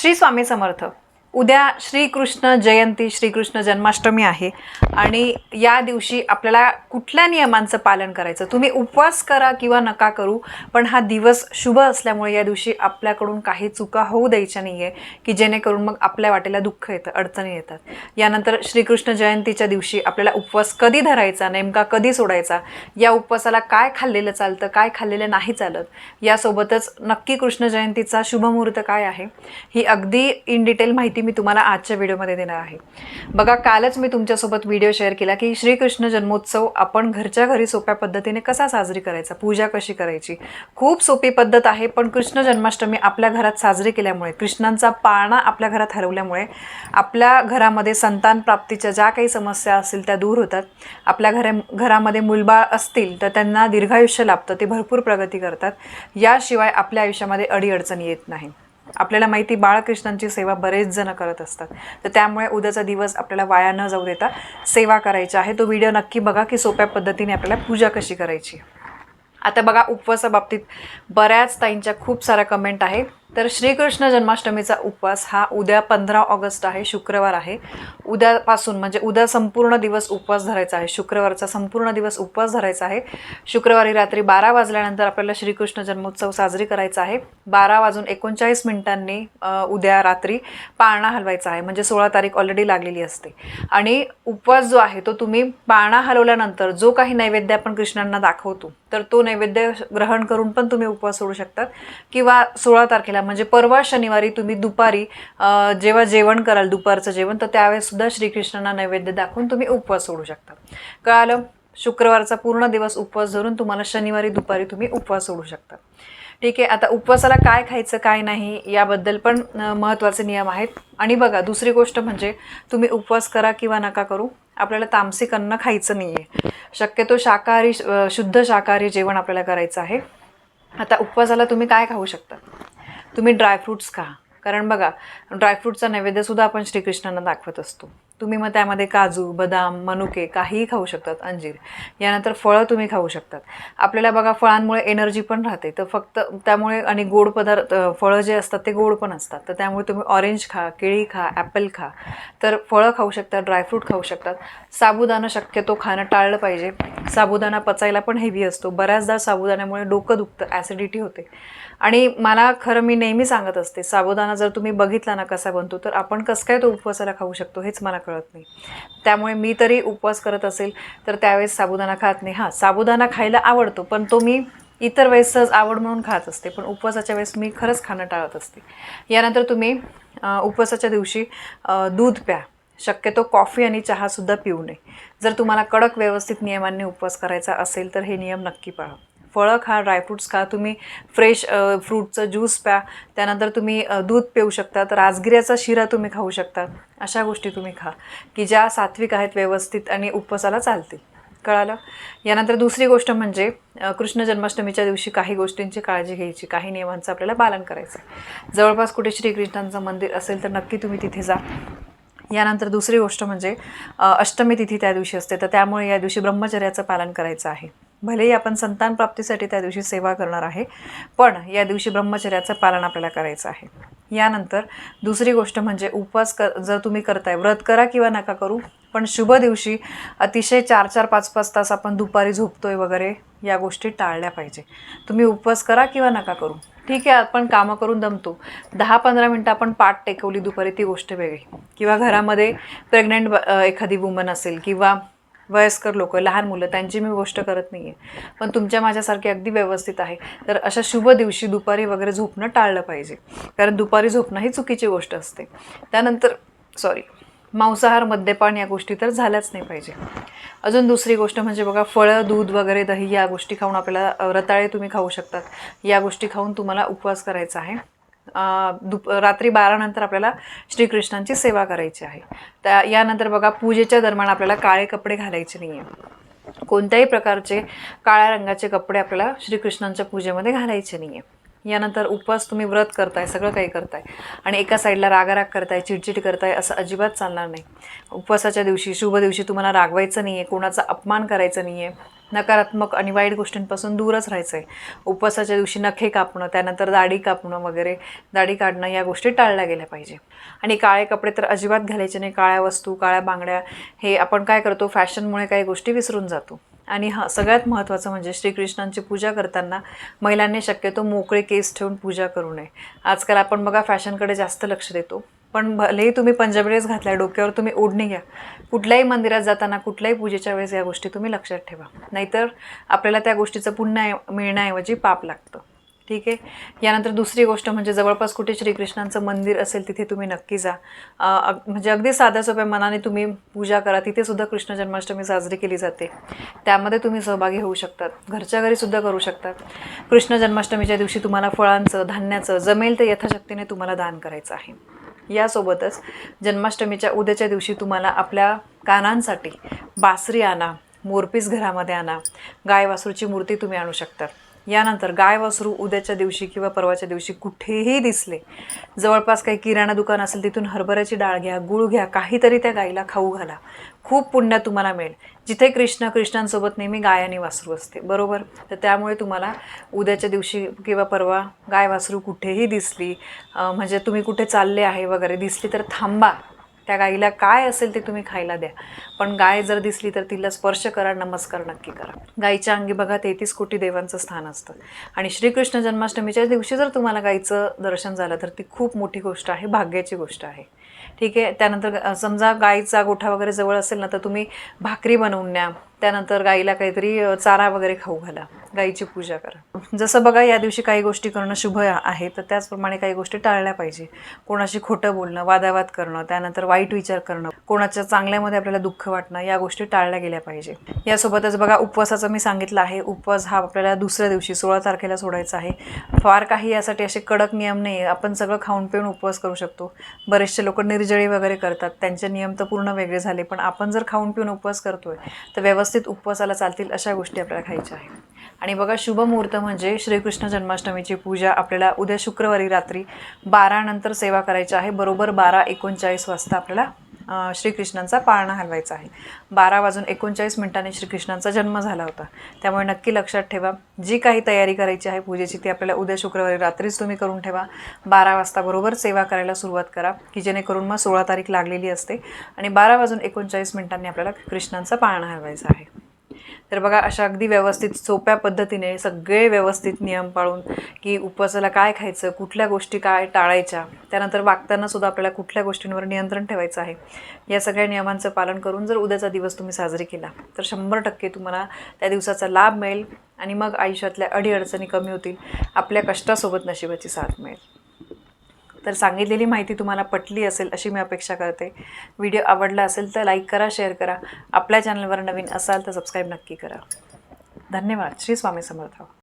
श्री स्वामी समर्थ. उद्या श्रीकृष्ण जयंती श्रीकृष्ण जन्माष्टमी आहे. आणि या दिवशी आपल्याला कुठल्या नियमांचं पालन करायचं? तुम्ही उपवास करा किंवा नका करू पण हा दिवस शुभ असल्यामुळे या दिवशी आपल्याकडून काही चुका होऊ द्यायच्या नाही आहे की जेणेकरून मग आपल्या वाटेला दुःख येतं अडचणी येतात. यानंतर श्रीकृष्ण जयंतीच्या दिवशी आपल्याला उपवास कधी धरायचा नेमका कधी सोडायचा या उपवासाला काय खाल्लेलं चालतं काय खाल्लेलं नाही चालत यासोबतच नक्की कृष्ण जयंतीचा शुभमुहूर्त काय आहे ही अगदी इन डिटेल माहिती मी तुम्हाला आजच्या व्हिडिओमध्ये देणार आहे. बघा कालच मी तुमच्यासोबत व्हिडिओ शेअर केला की श्रीकृष्ण जन्मोत्सव आपण घरच्या घरी सोप्या पद्धतीने कसा साजरी करायचा? पूजा कशी करायची? खूप सोपी पद्धत आहे पण कृष्ण जन्माष्टमी आपल्या घरात साजरी केल्यामुळे कृष्णांचा पाळणा आपल्या घरात हरवल्यामुळे आपल्या घरामध्ये संतान प्राप्तीच्या ज्या काही समस्या असतील त्या दूर होतात. आपल्या घरा घरामध्ये मुलबाळ असतील तर त्यांना दीर्घायुष्य लाभतं ते भरपूर प्रगती करतात. याशिवाय आपल्या आयुष्यामध्ये अडीअडचण येत नाही. आपल्याला माहिती बाळकृष्णांची सेवा बरेच जण करत असतात. तर त्यामुळे उद्याचा दिवस आपल्याला वाया न जाऊ देता सेवा करायची आहे. तो व्हिडिओ नक्की बघा की सोप्या पद्धतीने आपल्याला पूजा कशी करायची. आता बघा उपवासाबाबतीत बऱ्याच ताईंच्या खूप साऱ्या कमेंट आहे तर श्रीकृष्ण जन्माष्टमीचा उपवास हा उद्या पंधरा ऑगस्ट आहे शुक्रवार आहे. उद्यापासून म्हणजे उद्या संपूर्ण दिवस उपवास धरायचा आहे. शुक्रवारचा संपूर्ण दिवस उपवास धरायचा आहे. शुक्रवारी रात्री बारा वाजल्यानंतर आपल्याला श्रीकृष्ण जन्मोत्सव साजरी करायचा आहे. बारा वाजून एकोणचाळीस मिनिटांनी उद्या रात्री पाळणा हलवायचा आहे. म्हणजे सोळा तारीख ऑलरेडी लागलेली असते. आणि उपवास जो आहे तो तुम्ही पाळणा हलवल्यानंतर जो काही नैवेद्य आपण कृष्णांना दाखवतो तर तो नैवेद्य ग्रहण करून पण तुम्ही उपवास सोडू शकतात. किंवा सोळा तारखेला म्हणजे परवा शनिवारी तुम्ही दुपारी जेव्हा जेवण कराल दुपारचं जेवण तर त्यावेळेस सुद्धा श्रीकृष्णांना नैवेद्य दाखवून तुम्ही उपवास सोडू शकता. कळालं? शुक्रवारचा पूर्ण दिवस उपवास धरून तुम्हाला शनिवारी दुपारी तुम्ही उपवास सोडू शकता. ठीक आहे आता उपवासाला काय खायचं काय नाही याबद्दल पण महत्त्वाचे नियम आहेत. आणि बघा दुसरी गोष्ट म्हणजे तुम्ही उपवास करा किंवा नका करू आपल्याला तामसिक अन्न खायचं नाही आहे शक्यतो शाकाहारी शुद्ध शाकाहारी जेवण आपल्याला करायचं आहे. आता उपवासाला तुम्ही काय खाऊ शकता? तुम्ही ड्रायफ्रूट्स खा. कारण बघा ड्रायफ्रूटचा नैवेद्यसुद्धा आपण श्रीकृष्णांना दाखवत असतो. तुम्ही मग त्यामध्ये काजू बदाम मनुके काहीही खाऊ शकतात अंजीर. यानंतर फळं तुम्ही खाऊ शकतात. आपल्याला बघा फळांमुळे एनर्जी पण राहते. तर फक्त त्यामुळे आणि गोड पदार्थ फळं जे असतात ते गोड पण असतात. तर त्यामुळे तुम्ही ऑरेंज खा केळी खा ॲपल खा. तर फळं खाऊ शकतात ड्रायफ्रूट खाऊ शकतात. साबुदाणा शक्यतो खाणं टाळलं पाहिजे. साबुदाणा पचायला पण हेवी असतो. बऱ्याचदा साबुदाण्यामुळे डोकं दुखतं ॲसिडिटी होते. आणि मला खरं मी नेहमी सांगत असते साबुदाणा जर तुम्ही बघितला ना कसा बनतो तर आपण कसं काय तो उपवासाला खाऊ शकतो हेच मला कळत नाही. त्यामुळे मी तरी उपवास करत असेल तर त्यावेळेस साबुदाणा खात नाही. हां साबुदाणा खायला आवडतो पण तो मी इतर वेळेस सहज आवड म्हणून खात असते. पण उपवासाच्या वेळेस मी खरंच खाणं टाळत असते. यानंतर तुम्ही उपवासाच्या दिवशी दूध प्या. शक्यतो कॉफी आणि चहासुद्धा पिऊ नये. जर तुम्हाला कडक व्यवस्थित नियमांनी उपवास करायचा असेल तर हे नियम नक्की पाळा. फळं खा ड्रायफ्रूट्स खा तुम्ही फ्रेश फ्रूटचं ज्यूस प्या त्यानंतर तुम्ही दूध पिऊ शकता तर राजगिऱ्याचा शिरा तुम्ही खाऊ शकता अशा गोष्टी तुम्ही खा की ज्या सात्विक आहेत व्यवस्थित आणि उपवासाला चालतील. कळालं? यानंतर दुसरी गोष्ट म्हणजे कृष्ण जन्माष्टमीच्या दिवशी काही गोष्टींची काळजी घ्यायची काही नियमांचं आपल्याला पालन करायचं आहे जवळपास कुठे श्रीकृष्णांचं मंदिर असेल तर नक्की तुम्ही तिथे जा. यानंतर दुसरी गोष्ट म्हणजे अष्टमी तिथी त्या दिवशी असते. तर त्यामुळे या दिवशी ब्रह्मचर्याचं पालन करायचं आहे. भलेही आपण संतान प्राप्तीसाठी त्या दिवशी सेवा करणार आहे पण या दिवशी ब्रह्मचर्याचं पालन आपल्याला करायचं आहे. यानंतर दुसरी गोष्ट म्हणजे उपवास क जर तुम्ही करताय व्रत करा किंवा नका करू पण शुभ दिवशी अतिशय चार चार पाच पाच तास आपण दुपारी झोपतोय वगैरे या गोष्टी टाळल्या पाहिजे. तुम्ही उपवास करा किंवा नका करू. ठीक आहे आपण कामं करून दमतो. दहा पंधरा मिनटं आपण पाठ टेकवली दुपारी ती गोष्ट वेगळी. किंवा घरामध्ये प्रेग्नंट एखादी वुमन असेल किंवा वयस्कर लोक लहान मुलं त्यांची मी गोष्ट करत नाही आहे पण तुमच्या माझ्यासारखी अगदी व्यवस्थित आहे. तर अशा शुभ दिवशी दुपारी वगैरे झोपणं टाळलं पाहिजे. कारण दुपारी झोपणं ही चुकीची गोष्ट असते. त्यानंतर सॉरी मांसाहार मद्यपान या गोष्टी तर झाल्याच नाही पाहिजे. अजून दुसरी गोष्ट म्हणजे बघा फळं दूध वगैरे दही या गोष्टी खाऊन आपल्याला रताळे तुम्ही खाऊ शकतात. या गोष्टी खाऊन तुम्हाला उपवास करायचा आहे. दुप रात्री बारानंतर आपल्याला श्रीकृष्णांची सेवा करायची आहे. त्या यानंतर बघा पूजेच्या दरम्यान आपल्याला काळे कपडे घालायचे नाही आहे कोणत्याही प्रकारचे काळ्या रंगाचे कपडे आपल्याला श्रीकृष्णांच्या पूजेमध्ये घालायचे नाही आहे यानंतर उपवास तुम्ही व्रत करताय सगळं काही करताय. आणि एका साईडला रागाराग करताय चिडचिड करताय असं अजिबात चालणार नाही. उपवासाच्या दिवशी शुभ दिवशी तुम्हाला रागवायचं नाही आहे कोणाचा अपमान करायचा नाही आहे नकारात्मक आणि वाईट गोष्टींपासून दूरच राहायचं आहे उपवासाच्या दिवशी नखे कापणं त्यानंतर दाढी कापणं वगैरे दाढी काढणं या गोष्टी टाळल्या गेल्या पाहिजे. आणि काळे कपडे तर अजिबात घालायचे नाही काळ्या वस्तू काळ्या बांगड्या हे आपण काय करतो फॅशनमुळे काही गोष्टी विसरून जातो. आणि हा सगळ्यात महत्त्वाचं म्हणजे श्रीकृष्णांची पूजा करताना महिलांनी शक्यतो मोकळे केस ठेवून पूजा करू नये. आजकाल आपण बघा फॅशनकडे जास्त लक्ष देतो. पण भलेही तुम्ही पंजाबी ड्रेस घातलाय डोक्यावर तुम्ही ओढणी घ्या. कुठल्याही मंदिरात जाताना कुठल्याही पूजेच्या वेळेस या गोष्टी तुम्ही लक्षात ठेवा. नाहीतर आपल्याला त्या गोष्टीचं पुन्हा मिळण्याऐवजी पाप लागतं. ठीक आहे. यानंतर दुसरी गोष्ट म्हणजे जवळपास कुठे श्रीकृष्णांचं मंदिर असेल तिथे तुम्ही नक्की जा. अग- म्हणजे अगदी साध्या सोप्या मनाने तुम्ही पूजा करा. तिथे सुद्धा कृष्ण जन्माष्टमी साजरी केली जाते. त्यामध्ये तुम्ही सहभागी होऊ शकतात. घरच्या घरी सुद्धा करू शकतात. कृष्ण जन्माष्टमीच्या दिवशी तुम्हाला फळांचं धान्याचं जमेल ते यथाशक्तीने तुम्हाला दान करायचं आहे. यासोबतच जन्माष्टमीच्या उद्याच्या दिवशी तुम्हाला आपल्या कानांसाठी बासरी आणा मोरपीस घरामध्ये आणा गाय वासरूची मूर्ती तुम्ही आणू शकता. यानंतर गाय वासरू उद्याच्या दिवशी किंवा परवाच्या दिवशी कुठेही दिसले. जवळपास काही किराणा दुकान असेल तिथून हरभऱ्याची डाळ घ्या गुळ घ्या काहीतरी त्या गायीला खाऊ घाला. खूप पुण्य तुम्हाला मिळेल. जिथे कृष्ण कृष्णांसोबत नेहमी गाय आणि वासरू असते. बरोबर? तर त्यामुळे तुम्हाला उद्याच्या दिवशी किंवा परवा गाय वासरू कुठेही दिसली म्हणजे तुम्ही कुठे चालले आहे वगैरे दिसली तर थांबा. त्या गाईला काय असेल ते तुम्ही खायला द्या. पण गाय जर दिसली तर तिला स्पर्श करा नमस्कार नक्की करा. गाईच्या अंगी बघा तेहतीस कोटी देवांचं स्थान असतं. आणि श्रीकृष्ण जन्माष्टमीच्या दिवशी जर तुम्हाला गाईचं दर्शन झालं तर ती खूप मोठी गोष्ट आहे भाग्याची गोष्ट आहे. ठीक आहे? त्यानंतर समजा गाईचा गोठा वगैरे जवळ असेल ना तर तुम्ही भाकरी बनवून न्या. त्यानंतर गाईला काहीतरी चारा वगैरे खाऊ घाला. गाईची पूजा करा. जसं बघा या दिवशी काही गोष्टी करणं शुभ आहे तर त्याचप्रमाणे काही गोष्टी टाळल्या पाहिजे. कोणाशी खोटं बोलणं वादावाद करणं त्यानंतर वाईट विचार करणं कोणाच्या चांगल्यामध्ये आपल्याला दुःख वाटणं या गोष्टी टाळल्या गेल्या पाहिजे. यासोबतच बघा उपवासाचं मी सांगितलं आहे. उपवास हा आपल्याला दुसऱ्या दिवशी सोळा तारखेला सोडायचा आहे. फार काही यासाठी असे कडक नियम नाही आहे. आपण सगळं खाऊन पिऊन उपवास करू शकतो. बरेचसे लोक निर्जळी वगैरे करतात. त्यांचे नियम तर पूर्ण वेगळे झाले पण आपण जर खाऊन पिऊन उपवास करतोय तर व्यवस्थित उपवासाला चालतील अशा गोष्टी आपल्याला खायच्या आहेत. आणि बघा शुभ मुहूर्त म्हणजे श्रीकृष्ण जन्माष्टमीची पूजा आपल्याला उद्या शुक्रवारी रात्री बारा नंतर सेवा करायची आहे. बरोबर बारा एकोणचाळीस वाजता आपल्याला श्रीकृष्णांचा पाळणा हलवायचा आहे. बारा वाजून एकोणचाळीस मिनिटांनी श्रीकृष्णांचा जन्म झाला होता. त्यामुळे नक्की लक्षात ठेवा जी काही तयारी करायची आहे पूजेची ती आपल्याला उद्या शुक्रवारी रात्रीच तुम्ही करून ठेवा. बारा वाजता बरोबर सेवा करायला सुरुवात करा की जेणेकरून मग सोळा तारीख लागलेली असते. आणि बारा वाजून एकोणचाळीस मिनिटांनी आपल्याला कृष्णांचा पाळणा हलवायचा आहे. तर बघा अशा अगदी व्यवस्थित सोप्या पद्धतीने सगळे व्यवस्थित नियम पाळून की उपवासाला काय खायचं कुठल्या गोष्टी काय टाळायच्या त्यानंतर वागताना सुद्धा आपल्याला कुठल्या गोष्टींवर नियंत्रण ठेवायचं आहे या सगळ्या नियमांचं पालन करून जर उद्याचा दिवस तुम्ही साजरी केला तर शंभर टक्के तुम्हाला त्या दिवसाचा लाभ मिळेल आणि मग आयुष्यातल्या अडीअडचणी कमी होतील आपल्या कष्टासोबत नशिबाची साथ मिळेल. तर सांगितलेली माहिती तुम्हाला पटली असेल अशी मी अपेक्षा करते. व्हिडिओ आवडला असेल तर लाईक करा शेअर करा. आपल्या चॅनलवर नवीन असाल तर सबस्क्राईब नक्की करा. धन्यवाद. श्री स्वामी समर्थ.